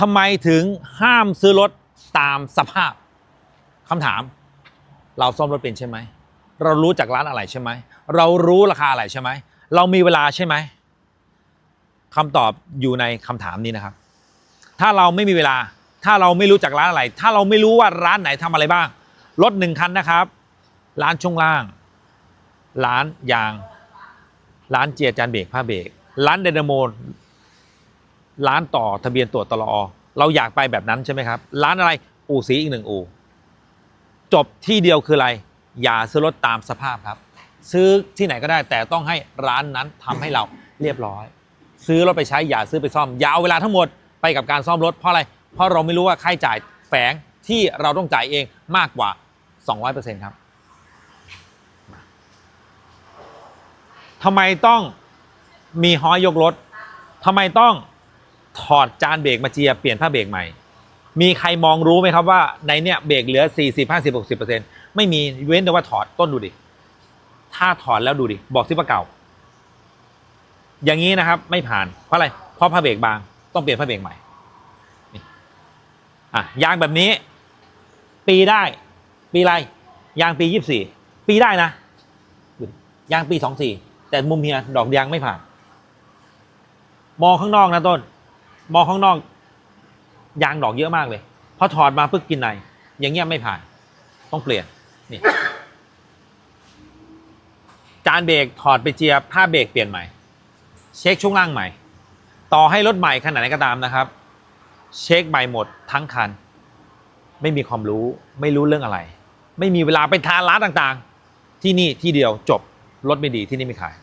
ทำไมถึงห้ามซื้อรถตามสภาพคำถาม เราซ่อมรถเป็นใช่ไหม เรารู้จากร้านอะไรใช่ไหม เรารู้ราคาอะไรใช่ไหม เรามีเวลาใช่ไหมคำตอบอยู่ในคำถามนี้นะครับ ถ้าเราไม่มีเวลา ถ้าเราไม่รู้จักร้านอะไร ถ้าเราไม่รู้ว่าร้านไหนทำอะไรบ้าง รถหนึ่งคันนะครับ ร้านช่วงล่าง ร้านยาง ร้านเจียจานเบรกผ้าเบรกร้านไดนโม ร้านต่อทะเบียนตรวจตลอเราอยากไปแบบนั้นใช่ไหมครับ ร้านอะไรอู่สีอีกหนึ่งอู่จบที่เดียวคืออะไร อย่าซื้อรถตามสภาพครับ ซื้อที่ไหนก็ได้ แต่ต้องให้ร้านนั้นทำให้เราเรียบร้อย ซื้อรถไปใช้อย่าซื้อไปซ่อมอย่าเอาเวลาทั้งหมดไปกับการซ่อมรถเพราะอะไร เพราะเราไม่รู้ว่าค่าใช้จ่ายแฝงที่เราต้องจ่ายเองมากกว่า 200%ครับทำไมต้องมีฮ้อยยกรถทำไมต้อง ถอดจานเบรกมาเจียเปลี่ยนผ้าเบรกใหม่ มีใครมองรู้ไหมครับว่าในเนี่ยเบรกเหลือ 40 50 60 ไม่มีเว้นแต่ว่าถอดต้นดูดิ ถ้าถอดแล้วดูดิ บอกซิว่าเก่า อย่างนี้นะครับไม่ผ่าน เพราะอะไร เพราะผ้าเบรกบาง ต้องเปลี่ยนผ้าเบรกใหม่อะยางแบบนี้ ปีได้ ปีอะไรยางปี 24 ปีได้นะดูดิยางปี 24 แต่มุมเฮียดอกยางไม่ผ่าน มองข้างนอกนะต้น มองข้างนอก ยางดอกเยอะมากเลยพอถอดมาปึ๊กกินในอย่างเงี้ยไม่ผ่าน ต้องเปลี่ยนนี่จานเบรกถอดไปเจียผ้าเบรกเปลี่ยนใหม่ เช็คช่วงล่างใหม่ ต่อให้รถใหม่ขนาดไหนก็ตามนะครับ เช็คใหม่หมดทั้งคัน ไม่มีความรู้ไม่รู้เรื่องอะไร ไม่มีเวลาไปทานร้านต่างๆ ที่นี่ที่เดียวจบรถไม่ดีที่นี่ไม่ขาย